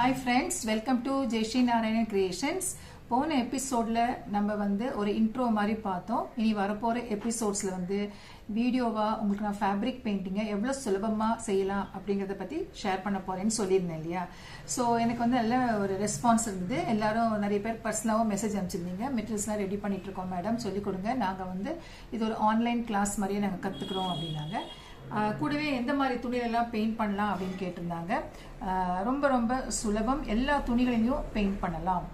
Hi friends welcome to Jaishree Narayanan creations போன எபிசோடில் நம்ம வந்து ஒரு இன்ட்ரோ மாதிரி பார்த்தோம். இனி வரப்போகிற எபிசோட்ஸில் வந்து வீடியோவாக உங்களுக்கு நான் ஃபேப்ரிக் பெயிண்டிங்கை எவ்வளோ சுலபமாக செய்யலாம் அப்படிங்கிறத பற்றி ஷேர் பண்ண போகிறேன்னு சொல்லியிருந்தேன் இல்லையா? ஸோ எனக்கு வந்து நல்ல ஒரு ரெஸ்பான்ஸ் இருந்தது. எல்லாரும் நிறைய பேர் பர்சனலாகவும் மெசேஜ் அனுப்பிச்சிருந்தீங்க. மெட்டீரியல்ஸ்லாம் ரெடி பண்ணிட்டு இருக்கோம் மேடம் சொல்லிக் கொடுங்க. நாங்கள் வந்து இது ஒரு ஆன்லைன் கிளாஸ் மாதிரியே நாங்கள் கற்றுக்குறோம் அப்படின்னாங்க. கூடவே எந்த மாதிரி துணியிலெல்லாம் பெயிண்ட் பண்ணலாம் அப்படின்னு கேட்டிருந்தாங்க. ரொம்ப ரொம்ப சுலபம். எல்லா துணிகளையும் பெயிண்ட் பண்ணலாம்.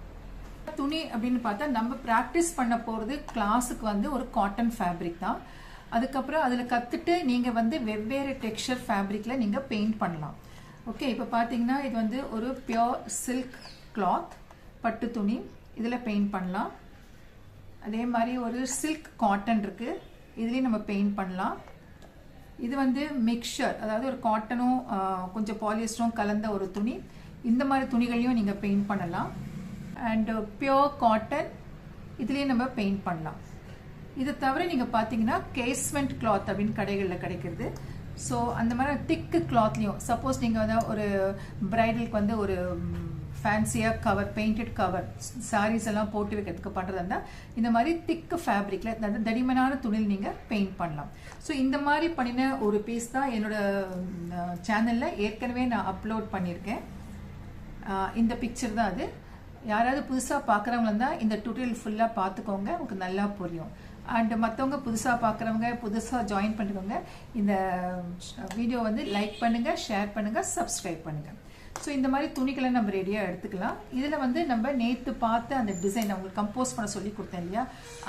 துணி அப்படின்னு பார்த்தா நம்ம ப்ராக்டிஸ் பண்ண போகிறது கிளாஸுக்கு வந்து ஒரு காட்டன் ஃபேப்ரிக் தான். அதுக்கப்புறம் அதில் கற்றுட்டு நீங்கள் வந்து வெவ்வேறு டெக்ஸ்டர் ஃபேப்ரிக்கில் நீங்கள் பெயிண்ட் பண்ணலாம். ஓகே இப்போ பார்த்தீங்கன்னா இது வந்து ஒரு பியோர் சில்க் கிளாத் பட்டு துணி. இதில் பெயிண்ட் பண்ணலாம். அதே மாதிரி ஒரு சில்க் காட்டன் இருக்குது இதுலேயும் நம்ம பெயிண்ட் பண்ணலாம். இது வந்து மிக்சர் அதாவது ஒரு காட்டனும் கொஞ்சம் பாலிஸ்டரும் கலந்த ஒரு துணி. இந்த மாதிரி துணிகளையும் நீங்கள் பெயிண்ட் பண்ணலாம். அண்டு பியோர் காட்டன் இதுலேயும் நம்ம பெயிண்ட் பண்ணலாம். இது தவிர நீங்கள் பார்த்தீங்கன்னா கேஸ்மெண்ட் கிளாத் அப்படின்னு கடைகளில் கிடைக்கிறது. ஸோ அந்த மாதிரி திக்கு கிளாத்லேயும் சப்போஸ் நீங்கள் வந்து ஒரு பிரைடலுக்கு வந்து ஒரு ஃபேன்சியாக கவர் பெயிண்டட் கவர் சாரீஸ் எல்லாம் போட்டு வைக்கிறதுக்கு பண்ணுறதா இருந்தால் இந்த மாதிரி திக்கு ஃபேப்ரிக்கில் அதாவது தடிமனான துணியில் நீங்கள் பெயிண்ட் பண்ணலாம். ஸோ இந்த மாதிரி பண்ணின ஒரு பீஸ் தான் என்னோட சேனலில் ஏற்கனவே நான் அப்லோட் பண்ணியிருக்கேன். இந்த பிக்சர் தான் அது. யாராவது புதுசாக பார்க்குறவங்க இருந்தால் இந்த டுட்டோரியல் ஃபுல்லாக பார்த்துக்கோங்க உங்களுக்கு நல்லா புரியும். அண்டு மற்றவங்க புதுசாக பார்க்குறவங்க புதுசாக ஜாயின் பண்ணிக்கோங்க. இந்த வீடியோ வந்து லைக் பண்ணுங்கள் ஷேர் பண்ணுங்கள் சப்ஸ்கிரைப் பண்ணுங்கள் ஸோ இந்த மாதிரி துணிகளை நம்ம ரெடியாக எடுத்துக்கலாம். இதில் வந்து நம்ம நேற்று பார்த்து அந்த டிசைன் அவங்களுக்கு கம்போஸ் பண்ண சொல்லி கொடுத்தேன் இல்லையா?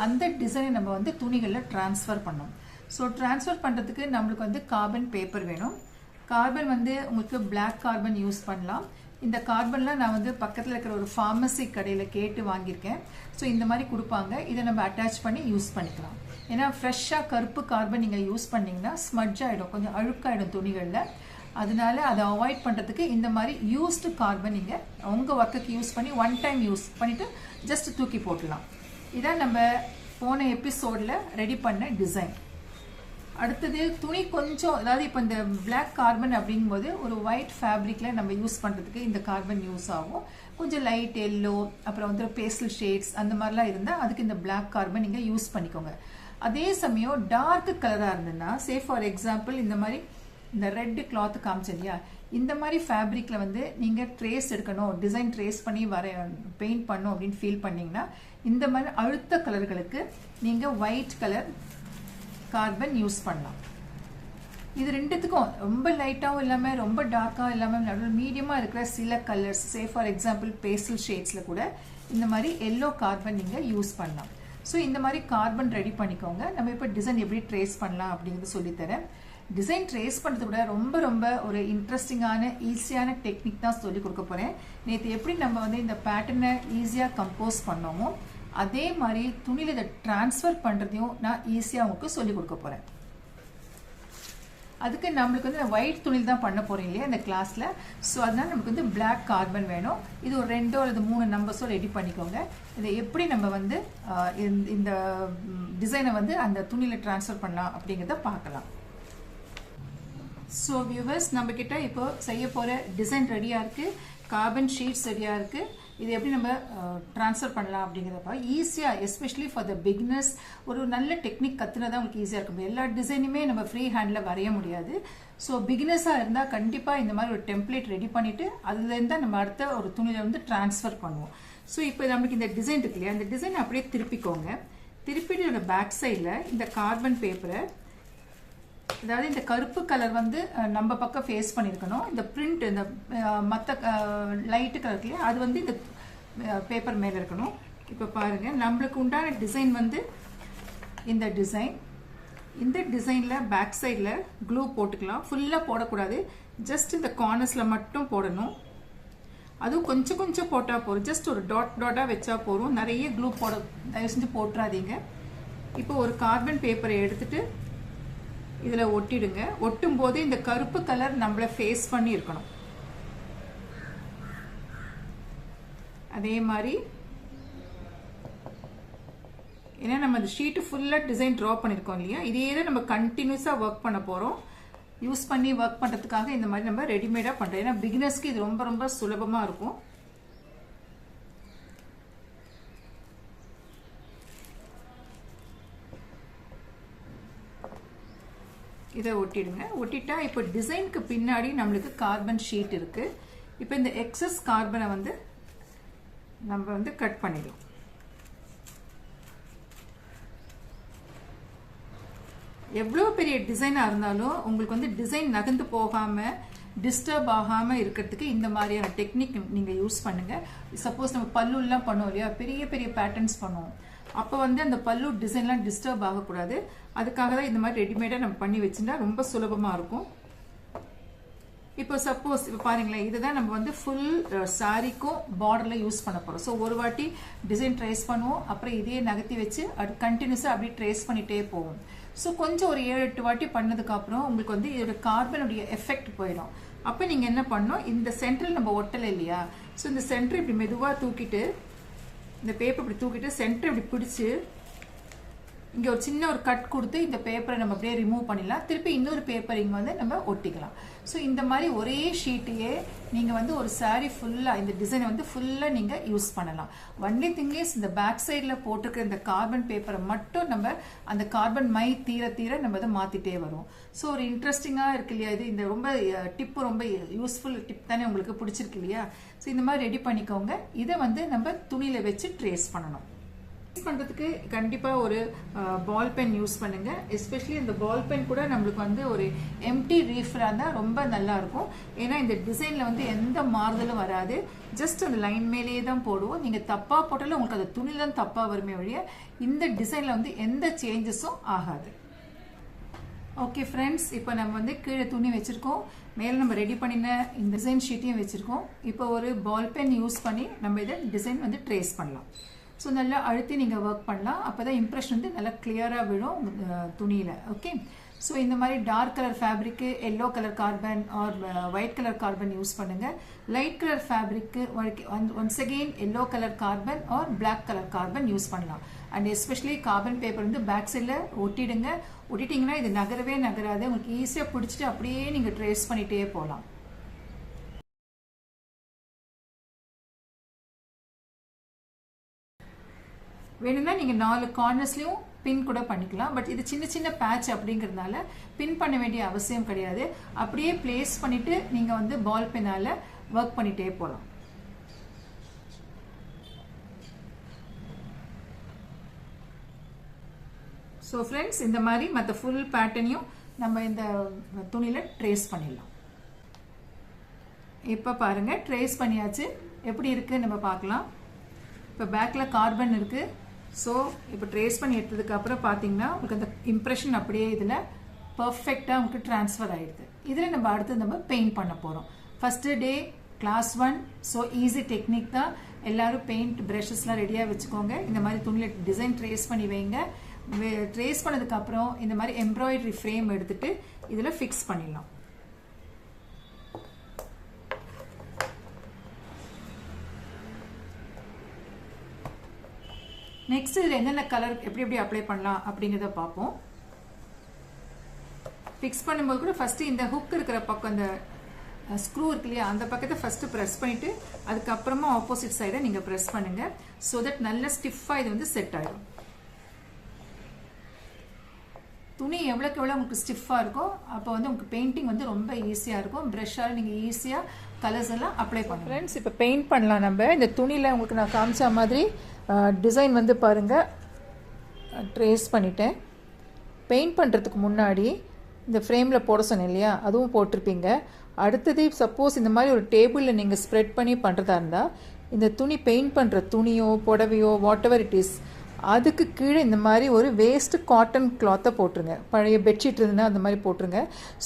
அந்த டிசைனை நம்ம வந்து துணிகளில் ட்ரான்ஸ்ஃபர் பண்ணோம் ஸோ ட்ரான்ஸ்ஃபர் பண்ணுறதுக்கு நம்மளுக்கு வந்து கார்பன் பேப்பர் வேணும். கார்பன் வந்து உங்களுக்கு பிளாக் கார்பன் யூஸ் பண்ணலாம். இந்த கார்பன்லாம் நான் வந்து பக்கத்தில் இருக்கிற ஒரு ஃபார்மசி கடையில் கேட்டு வாங்கியிருக்கேன். ஸோ இந்த மாதிரி கொடுப்பாங்க. இதை நம்ம அட்டாச் பண்ணி யூஸ் பண்ணிக்கலாம். ஏன்னா ஃப்ரெஷ்ஷாக கருப்பு கார்பன் நீங்கள் யூஸ் பண்ணிங்கன்னா ஸ்மட்ஜ் ஆகிடும் கொஞ்சம் அழுக்காயிடும் துணிகளில். அதனால அதை அவாய்ட் பண்ணுறதுக்கு இந்த மாதிரி யூஸ்டு கார்பன் நீங்கள் உங்கள் ஒர்க்குக்கு யூஸ் பண்ணி ஒன் டைம் யூஸ் பண்ணிவிட்டு ஜஸ்ட் தூக்கி போட்டலாம். இதான் நம்ம போன எபிசோடில் ரெடி பண்ண டிசைன் அடுத்தது துணி கொஞ்சம் அதாவது இப்போ இந்த பிளாக் கார்பன் அப்படிங்கும்போது ஒரு ஒயிட் ஃபேப்ரிக்கில் நம்ம யூஸ் பண்ணுறதுக்கு இந்த கார்பன் யூஸ் ஆகும். கொஞ்சம் லைட் எல்லோ அப்புறம் வந்து பேஸ்டல் ஷேட்ஸ் அந்த மாதிரிலாம் இருந்தால் அதுக்கு இந்த பிளாக் கார்பன் நீங்கள் யூஸ் பண்ணிக்கோங்க. அதே சமயம் டார்க் கலராக இருந்ததுன்னா சே ஃபார் எக்ஸாம்பிள் இந்த மாதிரி இந்த ரெட் கிளாத் காமிச்சு இல்லையா இந்த மாதிரி ஃபேப்ரிக்கில் வந்து நீங்கள் ட்ரேஸ் எடுக்கணும் டிசைன் ட்ரேஸ் பண்ணி வர பெயிண்ட் பண்ணும் அப்படின்னு ஃபீல் பண்ணிங்கன்னா இந்த மாதிரி அழுத்த கலர்களுக்கு நீங்கள் ஒயிட் கலர் கார்பன் யூஸ் பண்ணலாம். இது ரெண்டுத்துக்கும் ரொம்ப லைட்டாகவும் இல்லாமல் ரொம்ப டார்க்காகவும் இல்லாமல் நடுவில் மீடியமாக இருக்கிற சில colours say for example pastel ஷேட்ஸில் கூட இந்த மாதிரி எல்லோ கார்பன் நீங்கள் யூஸ் பண்ணலாம். ஸோ இந்த மாதிரி கார்பன் ரெடி பண்ணிக்கோங்க. நம்ம இப்போ டிசைன் எப்படி ட்ரேஸ் பண்ணலாம் அப்படிங்கிறது சொல்லித்தரேன். டிசைன் ட்ரேஸ் பண்ணுறத விட ரொம்ப ரொம்ப ஒரு இன்ட்ரெஸ்டிங்கான ஈஸியான டெக்னிக் தான் சொல்லி கொடுக்க போகிறேன் நேற்று எப்படி நம்ம வந்து இந்த பேட்டர்னை ஈஸியாக கம்போஸ் பண்ணோமோ அதே மாதிரி துணியில் இதை டிரான்ஸ்ஃபர் பண்ணுறதையும் நான் ஈஸியாக உங்களுக்கு சொல்லிக் கொடுக்க போகிறேன் அதுக்கு நம்மளுக்கு வந்து ஒயிட் துணியில் தான் பண்ண போகிறோம் இல்லையா இந்த கிளாஸில் ஸோ அதனால் நமக்கு வந்து பிளாக் கார்பன் வேணும். இது ஒரு ரெண்டோ அல்லது மூணு நம்பர்ஸோ ரெடி பண்ணிக்கோங்க. இதை எப்படி நம்ம வந்து இந்த டிசைனை வந்து அந்த துணியில் ட்ரான்ஸ்ஃபர் பண்ணலாம் அப்படிங்கிறத பார்க்கலாம். ஸோ வியூவர்ஸ் நம்மக்கிட்ட இப்போ செய்ய போகிற டிசைன் ரெடியாக இருக்குது கார்பன் ஷீட்ஸ் ரெடியாக இருக்குது இது எப்படி நம்ம ட்ரான்ஸ்ஃபர் பண்ணலாம் அப்படிங்கிறப்ப ஈஸியாக எஸ்பெஷலி ஃபார் த பிக்னஸ் ஒரு நல்ல டெக்னிக் கற்றுனா தான் உங்களுக்கு ஈஸியாக இருக்கும். எல்லா டிசைனுமே நம்ம ஃப்ரீ ஹேண்டில் வரைய முடியாது. ஸோ பிகினஸாக இருந்தால் கண்டிப்பாக இந்த மாதிரி ஒரு டெம்ப்ளேட் ரெடி பண்ணிவிட்டு அதுலேருந்து தான் நம்ம அடுத்த ஒரு துணியில் வந்து ட்ரான்ஸ்ஃபர் பண்ணுவோம். ஸோ இப்போ நம்மளுக்கு இந்த டிசைன் இருக்கு இல்லையா? அந்த டிசைன் அப்படியே திருப்பிக்கோங்க. திருப்பிட்டு பேக் சைடில் இந்த கார்பன் பேப்பரை அதாவது இந்த கருப்பு கலர் வந்து நம்ம பக்கம் ஃபேஸ் பண்ணியிருக்கணும் இந்த பிரிண்ட் இந்த மற்ற லைட்டு கலர் இல்லையா? அது வந்து இந்த பேப்பர் மேலே இருக்கணும். இப்போ பாருங்கள் நம்மளுக்கு உண்டான டிசைன் வந்து இந்த டிசைன் இந்த டிசைனில் பேக் சைடில் க்ளூ போட்டுக்கலாம். ஃபுல்லாக போடக்கூடாது. ஜஸ்ட் இந்த கார்னர்ஸில் மட்டும் போடணும். அதுவும் கொஞ்சம் கொஞ்சம் போட்டால் போதும். ஜஸ்ட் ஒரு டாட் டாட்டாக வச்சா போதும். நிறைய க்ளூ போட தயவு செஞ்சு போட்டுறாதீங்க. இப்போ ஒரு கார்பன் பேப்பரை எடுத்துகிட்டு இதில் ஒட்டிடுங்க. ஒட்டும் போது இந்த கருப்பு கலர் நம்மளை ஃபேஸ் பண்ணி இருக்கணும் அதே மாதிரி ஏன்னா நம்ம அந்த ஷீட்டு ஃபுல்லாக டிசைன் ட்ரா பண்ணியிருக்கோம் இல்லையா? இதே தான் நம்ம கண்டினியூஸாக ஒர்க் பண்ண போகிறோம் யூஸ் பண்ணி ஒர்க் பண்ணுறதுக்காக இந்த மாதிரி நம்ம ரெடிமேடாக பண்ணுறோம் ஏன்னா பிகினர்ஸ்க்கு இது ரொம்ப ரொம்ப சுலபமாக இருக்கும். இதை ஒட்டிடுங்க. ஒட்டிட்டா இப்போ டிசைனுக்கு பின்னாடி நம்மளுக்கு கார்பன் ஷீட் இருக்கு. இப்போ இந்த எக்ஸஸ் கார்பனை வந்து நம்ம வந்து கட் பண்ணிடலாம். எவ்வளோ பெரிய டிசைனாக இருந்தாலும் உங்களுக்கு வந்து டிசைன் நகர்ந்து போகாமல் டிஸ்டர்ப் ஆகாமல் இருக்கிறதுக்கு இந்த மாதிரியான டெக்னிக் நீங்கள் யூஸ் பண்ணுங்கள் சப்போஸ் நம்ம பல்லுலாம் பண்ணுவோம் இல்லையா? பெரிய பெரிய பேட்டர்ன்ஸ் பண்ணுவோம். அப்போ வந்து அந்த பல்லு டிசைன்லாம் டிஸ்டர்ப் ஆகக்கூடாது. அதுக்காக தான் இந்த மாதிரி ரெடிமேடாக நம்ம பண்ணி வச்சுட்டா ரொம்ப சுலபமாக இருக்கும். இப்போ சப்போஸ் இப்போ பாருங்களேன் இதுதான் நம்ம வந்து ஃபுல் சாரிக்கும் பார்டரில் யூஸ் பண்ண போகிறோம் ஸோ ஒரு வாட்டி டிசைன் ட்ரேஸ் பண்ணுவோம் அப்புறம் இதையே நகர்த்தி வச்சு அது கண்டினியூஸாக அப்படியே ட்ரேஸ் பண்ணிகிட்டே போவோம். ஸோ கொஞ்சம் ஒரு ஏழு எட்டு வாட்டி பண்ணதுக்கப்புறம் உங்களுக்கு வந்து இதோட கார்பனுடைய எஃபெக்ட் போயிடும். அப்போ நீங்கள் என்ன பண்ணணும் இந்த சென்டரில் நம்ம ஒட்டலை இல்லையா? ஸோ இந்த சென்டர் இப்படி மெதுவாக தூக்கிட்டு இந்த பேப்பர் இப்படி தூக்கிட்டு சென்டர் இப்படி பிடிச்சி இங்கே ஒரு சின்ன ஒரு கட் கொடுத்து இந்த பேப்பரை நம்ம அப்படியே ரிமூவ் பண்ணிடலாம். திருப்பி இன்னொரு பேப்பர் இங்கே வந்து நம்ம ஒட்டிக்கலாம். ஸோ இந்த மாதிரி ஒரே ஷீட்டையே நீங்கள் வந்து ஒரு சாரீ ஃபுல்லாக இந்த டிசைனை வந்து ஃபுல்லாக நீங்கள் யூஸ் பண்ணலாம். ஒன்லி திங் இஸ் இந்த பேக் சைடில் போட்டிருக்கிற இந்த கார்பன் பேப்பரை மட்டும் நம்ம அந்த கார்பன் மை தீர தீர நம்ம அதை மாற்றிட்டே வரும். ஸோ ஒரு இன்ட்ரெஸ்டிங்காக இருக்கு இல்லையா இது? இந்த ரொம்ப டிப்பு ரொம்ப யூஸ்ஃபுல் டிப் தானே உங்களுக்கு பிடிச்சிருக்கு இல்லையா? ஸோ இந்த மாதிரி ரெடி பண்ணிக்கோங்க. இதை வந்து நம்ம துணியில் வச்சு ட்ரேஸ் பண்ணணும். பண்ணுறதுக்கு கண்டிப்பாக ஒரு பால் பென் யூஸ் பண்ணுங்க. எஸ்பெஷலி இந்த பால் பென் கூட நம்மளுக்கு வந்து ஒரு எம்டி ரீஃபிலாக இருந்தால் ரொம்ப நல்லா இருக்கும். ஏன்னா இந்த டிசைனில் வந்து எந்த மாறுதலும் வராது. ஜஸ்ட் அந்த லைன் மேலேயே தான் போடுவோம். நீங்கள் தப்பாக போட்டாலும் உங்களுக்கு அந்த துணியில் தான் தப்பாக வருமே வழிய இந்த டிசைனில் வந்து எந்த சேஞ்சஸும் ஆகாது. ஓகே ஃப்ரெண்ட்ஸ் இப்போ நம்ம வந்து கீழே துணி வச்சுருக்கோம். மேலே நம்ம ரெடி பண்ணின இந்த டிசைன் ஷீட்டையும் வச்சுருக்கோம். இப்போ ஒரு பால் பென் யூஸ் பண்ணி நம்ம இதை டிசைன் வந்து ட்ரேஸ் பண்ணலாம். ஸோ நல்லா அழுத்தி நீங்கள் ஒர்க் பண்ணலாம். அப்போ தான் இம்ப்ரெஷன் வந்து நல்லா கிளியராக விழும் துணியில். ஓகே ஸோ இந்த மாதிரி dark colour fabric yellow colour carbon or white colour carbon use பண்ணுங்கள் light colour fabric once again yellow colour carbon or black colour carbon use பண்ணலாம். அண்ட் எஸ்பெஷலி கார்பன் பேப்பர் வந்து பேக் சைடில் ஒட்டிடுங்க. ஒட்டிட்டிங்கன்னா இது நகரவே நகராது. உங்களுக்கு ஈஸியாக பிடிச்சிட்டு அப்படியே நீங்கள் ட்ரேஸ் பண்ணிகிட்டே போகலாம். வேணும்னா நீங்கள் நாலு கார்னர்ஸ்லையும் பின் கூட பண்ணிக்கலாம். பட் இது சின்ன சின்ன பேட்ச் அப்படிங்கிறதுனால பின் பண்ண வேண்டிய அவசியம் கிடையாது. அப்படியே பிளேஸ் பண்ணிட்டு நீங்கள் வந்து பால் பெனால் ஒர்க் பண்ணிட்டே போகலாம் ஸோ ஃப்ரெண்ட்ஸ் இந்த மாதிரி மற்ற ஃபுல் பேட்டர்னையும் நம்ம இந்த துணியில் ட்ரேஸ் பண்ணிடலாம். இப்போ பாருங்கள் ட்ரேஸ் பண்ணியாச்சு. எப்படி இருக்குது நம்ம பார்க்கலாம். இப்போ பேக்கில் கார்பன் இருக்குது ஸோ இப்போ ட்ரேஸ் பண்ணி எடுத்ததுக்கப்புறம் பார்த்தீங்கன்னா உங்களுக்கு அந்த இம்ப்ரெஷன் அப்படியே இதில் பர்ஃபெக்டாக உங்களுக்கு ட்ரான்ஸ்ஃபர் ஆகிடுது இதில் நம்ம அடுத்து நம்ம பெயிண்ட் பண்ண போகிறோம் first day class one so easy technique தான். எல்லாரும் பெயிண்ட் ப்ரஷஸ்லாம் ரெடியாக வச்சுக்கோங்க. இந்த மாதிரி துணியில் டிசைன் ட்ரேஸ் பண்ணி வைங்க. ட்ரேஸ் பண்ணதுக்கப்புறம் இந்த மாதிரி எம்ப்ராய்டரி ஃப்ரேம் எடுத்துட்டு இதில் ஃபிக்ஸ் பண்ணிடலாம். நெக்ஸ்ட் இதில் என்னென்ன கலர் எப்படி எப்படி அப்ளை பண்ணலாம் அப்படிங்கிறத பார்ப்போம். ஃபிக்ஸ் பண்ணும்போது கூட ஃபஸ்ட்டு இந்த ஹுக் இருக்கிற பக்கம் இந்த ஸ்க்ரூ இருக்கு இல்லையா அந்த பக்கத்தை ஃபஸ்ட்டு ப்ரெஸ் பண்ணிவிட்டு அதுக்கப்புறமா ஆப்போசிட் சைடை நீங்கள் ப்ரெஸ் பண்ணுங்கள் ஸோ தட் நல்ல ஸ்டிஃபாக இது வந்து செட் ஆகிடும் துணி எவ்வளோக்கு எவ்வளோ உங்களுக்கு ஸ்டிஃபாக இருக்கோ அப்போ வந்து உங்களுக்கு பெயிண்டிங் வந்து ரொம்ப ஈஸியாக இருக்கும். ப்ரெஷ்ஷால் நீங்கள் ஈஸியாக கலர்ஸ் எல்லாம் அப்ளை பண்ணுங்கள் ஃப்ரெண்ட்ஸ் இப்போ பெயிண்ட் பண்ணலாம் நம்ம. இந்த துணியில் உங்களுக்கு நான் காமிச்ச மாதிரி டிசைன் வந்து பாருங்கள் ட்ரேஸ் பண்ணிட்டேன். பெயிண்ட் பண்ணுறதுக்கு முன்னாடி இந்த ஃப்ரேமில் போட சொன்னேன் இல்லையா? அதுவும் போட்டிருப்பீங்க. அடுத்தது சப்போஸ் இந்த மாதிரி ஒரு டேபிளில் நீங்கள் ஸ்ப்ரெட் பண்ணி பண்ணுறதா இருந்தால் இந்த துணி பெயிண்ட் பண்ணுற துணியோ புடவையோ வாட் எவர் இட் இஸ் அதுக்கு கீழே இந்த மாதிரி ஒரு வேஸ்ட் காட்டன் கிளாத்தை போட்டுருங்க. பழைய பெட்ஷீட் இருந்ததுன்னா அந்த மாதிரி போட்டுருங்க.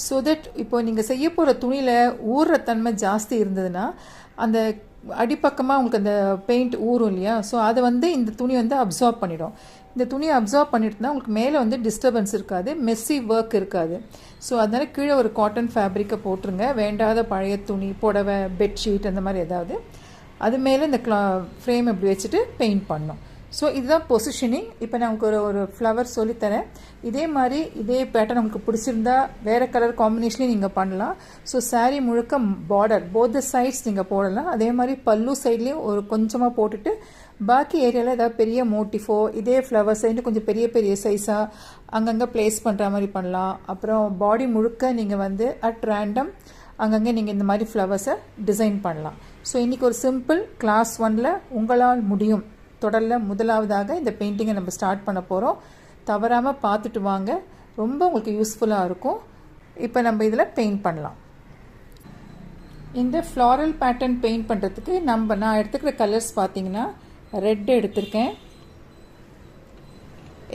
ஸோ தட் இப்போ நீங்கள் செய்ய போகிற துணியில் ஊறுற தன்மை ஜாஸ்தி இருந்ததுன்னா அந்த அடிப்பக்கமாக உங்களுக்கு அந்த பெயிண்ட் ஊறும் இல்லையா? ஸோ அதை வந்து இந்த துணி வந்து அப்சார்ப் பண்ணிடும். இந்த துணியை அப்சார்ப் பண்ணிட்டுனா உங்களுக்கு மேலே வந்து டிஸ்டர்பன்ஸ் இருக்காது மெஸ்ஸி ஒர்க் இருக்காது. ஸோ அதனால் கீழே ஒரு காட்டன் ஃபேப்ரிக்கை போட்டுருங்க. வேண்டாத பழைய துணி புடவை பெட்ஷீட் அந்த மாதிரி ஏதாவது. அது மேலே இந்த க்ளா ஃப்ரேம் இப்படி வச்சுட்டு பெயிண்ட் பண்ணணும். ஸோ இதுதான் பொசிஷனிங் இப்போ நான் உங்களுக்கு ஒரு ஒரு ஃப்ளவர் சொல்லித்தரேன். இதே மாதிரி இதே பேட்டர்ன் உங்களுக்கு பிடிச்சிருந்தா வேறு கலர் காம்பினேஷன்லேயும் நீங்கள் பண்ணலாம். ஸோ சாரீ முழுக்க பார்டர் போத் சைட்ஸ் நீங்கள் போடலாம். அதே மாதிரி பல்லு சைட்லேயும் ஒரு கொஞ்சமாக போட்டுட்டு பாக்கி ஏரியாவில் ஏதாவது பெரிய மோட்டிஃபோ இதே ஃப்ளவர்ஸ் இன்னும் கொஞ்சம் பெரிய பெரிய சைஸாக அங்கங்கே ப்ளேஸ் பண்ணுற மாதிரி பண்ணலாம். அப்புறம் பாடி முழுக்க நீங்கள் வந்து அட் ரேண்டம் அங்கங்கே நீங்கள் இந்த மாதிரி ஃப்ளவர்ஸை டிசைன் பண்ணலாம். ஸோ இன்றைக்கி ஒரு சிம்பிள் கிளாஸ் ஒனில் உங்களால் முடியும். தொடரில் முதலாவதாக இந்த பெயிண்டிங்கை நம்ம ஸ்டார்ட் பண்ண போகிறோம் தவறாமல் பார்த்துட்டு வாங்க. ரொம்ப உங்களுக்கு யூஸ்ஃபுல்லாக இருக்கும். இப்போ நம்ம இதில் பெயிண்ட் பண்ணலாம். இந்த ஃப்ளாரல் பேட்டர்ன் பெயிண்ட் பண்ணுறதுக்கு நம்ம நான் எடுத்துக்கிற கலர்ஸ் பார்த்தீங்கன்னா ரெட் எடுத்திருக்கேன்.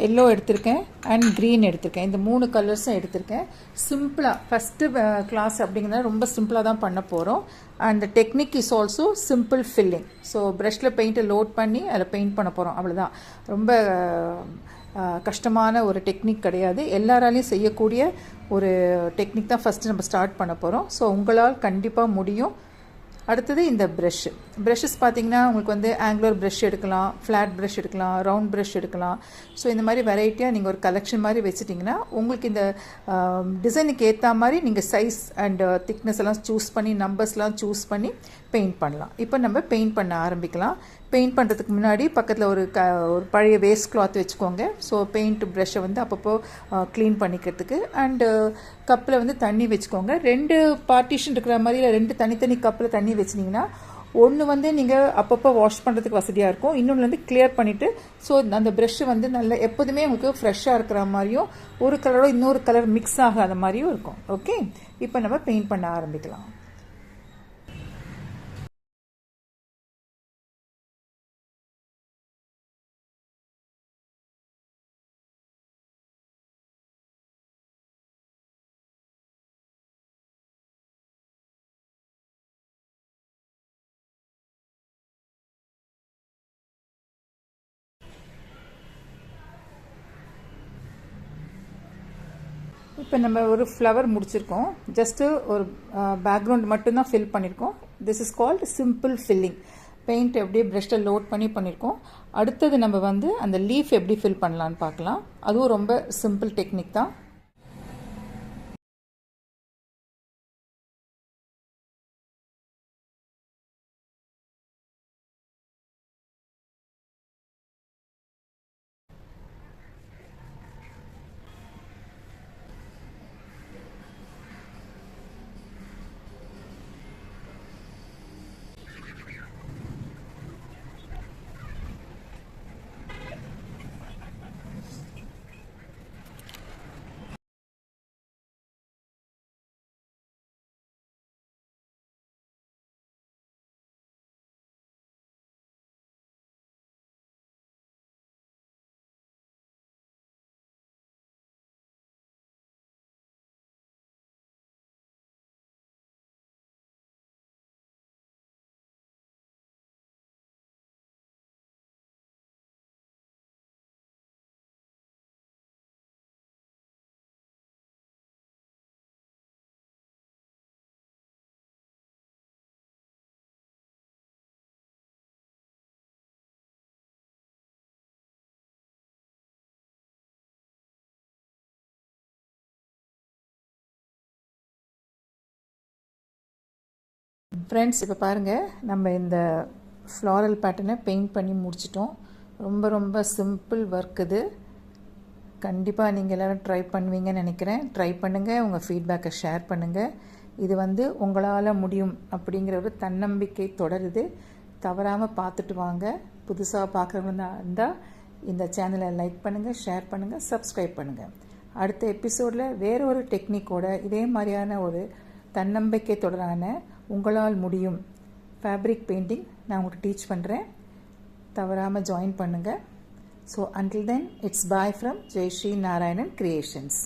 எல்லோ எடுத்திருக்கேன் அண்ட் க்ரீன் எடுத்திருக்கேன். இந்த மூணு கலர்ஸும் எடுத்திருக்கேன். சிம்பிளாக ஃபஸ்ட்டு கிளாஸ் அப்படிங்கிறத ரொம்ப சிம்பிளாக தான் பண்ண போகிறோம் and technique is also simple filling so ப்ரஷில் பெயிண்ட்டை லோட் பண்ணி அதில் பெயிண்ட் பண்ண போகிறோம் அவ்வளோதான் ரொம்ப கஷ்டமான ஒரு டெக்னிக் கிடையாது. எல்லாராலையும் செய்யக்கூடிய ஒரு டெக்னிக் தான் ஃபஸ்ட்டு நம்ம ஸ்டார்ட் பண்ண போகிறோம் ஸோ உங்களால் கண்டிப்பாக முடியும். அடுத்தது இந்த ப்ரெஷ்ஷு ப்ரெஷ்ஷஸ் பார்த்தீங்கன்னா உங்களுக்கு வந்து ஆங்குலர் ப்ரஷ் எடுக்கலாம் ஃப்ளாட் ப்ரெஷ் எடுக்கலாம் ரவுண்ட் ப்ரஷ் எடுக்கலாம். ஸோ இந்த மாதிரி வெரைட்டியாக நீங்கள் ஒரு கலெக்ஷன் மாதிரி வச்சுட்டிங்கன்னா உங்களுக்கு இந்த டிசைனுக்கு ஏற்ற மாதிரி நீங்கள் சைஸ் அண்ட் திக்னஸ் எல்லாம் சூஸ் பண்ணி நம்பர்ஸ்லாம் சூஸ் பண்ணி பெயிண்ட் பண்ணலாம். இப்போ நம்ம பெயிண்ட் பண்ண ஆரம்பிக்கலாம். பெயிண்ட் பண்ணுறதுக்கு முன்னாடி பக்கத்தில் ஒரு க ஒரு பழைய வேஸ்ட் கிளாத் வச்சுக்கோங்க. ஸோ பெயிண்ட் ப்ரெஷ்ஷை வந்து அப்பப்போ க்ளீன் பண்ணிக்கிறதுக்கு. அண்டு கப்பில் வந்து தண்ணி வச்சுக்கோங்க. ரெண்டு பார்ட்டிஷன் இருக்கிற மாதிரி இல்லை ரெண்டு தனித்தனி கப்பில் தண்ணி வச்சுனிங்கன்னா ஒன்று வந்து நீங்கள் அப்பப்போ வாஷ் பண்ணுறதுக்கு வசதியாக இருக்கும். இன்னொன்று வந்து கிளியர் பண்ணிவிட்டு ஸோ அந்த ப்ரஷ்ஷு வந்து நல்ல எப்போதுமே உங்களுக்கு ஃப்ரெஷ்ஷாக இருக்கிற மாதிரியும் ஒரு கலரோட இன்னொரு கலர் மிக்ஸ் ஆகாத மாதிரியும் இருக்கும். ஓகே இப்போ நம்ம பெயிண்ட் பண்ண ஆரம்பிக்கலாம். இப்போ நம்ம ஒரு ஃப்ளவர் முடிச்சிருக்கோம். ஜஸ்ட்டு ஒரு பேக்ரவுண்ட் மட்டும்தான் ஃபில் பண்ணியிருக்கோம் this is called simple filling paint எப்படியே ப்ரெஷ்ஷை லோட் பண்ணி பண்ணியிருக்கோம் அடுத்தது நம்ம வந்து அந்த லீஃப் எப்படி ஃபில் பண்ணலான்னு பார்க்கலாம். அதுவும் ரொம்ப சிம்பிள் டெக்னிக் தான். ஃப்ரெண்ட்ஸ் இப்போ பாருங்கள் நம்ம இந்த ஃப்ளாரல் பேட்டர்னை பெயிண்ட் பண்ணி முடிச்சிட்டோம். ரொம்ப ரொம்ப சிம்பிள் ஒர்க் இது. கண்டிப்பாக நீங்கள் எல்லோரும் ட்ரை பண்ணுவீங்கன்னு நினைக்கிறேன். ட்ரை பண்ணுங்கள் உங்கள் ஃபீட்பேக்கை ஷேர் பண்ணுங்கள் இது வந்து உங்களால் முடியும் அப்படிங்கிற ஒரு தன்னம்பிக்கை தொடருது. தவறாமல் பார்த்துட்டு வாங்க. புதுசாக பார்க்குறவங்க இருந்தால் இந்த சேனலை லைக் பண்ணுங்கள் ஷேர் பண்ணுங்கள் சப்ஸ்கிரைப் பண்ணுங்கள் அடுத்த எபிசோடில் வேறு ஒரு டெக்னிக்கோட இதே மாதிரியான ஒரு தன்னம்பிக்கை தொடரான உங்களால் முடியும். ஃபேப்ரிக் பெயிண்டிங் நான் உங்களுக்கு டீச் பண்ணுறேன் தவறாமல் ஜாயின் பண்ணுங்கள் so until then it's bye from Jaishree Narayanan creations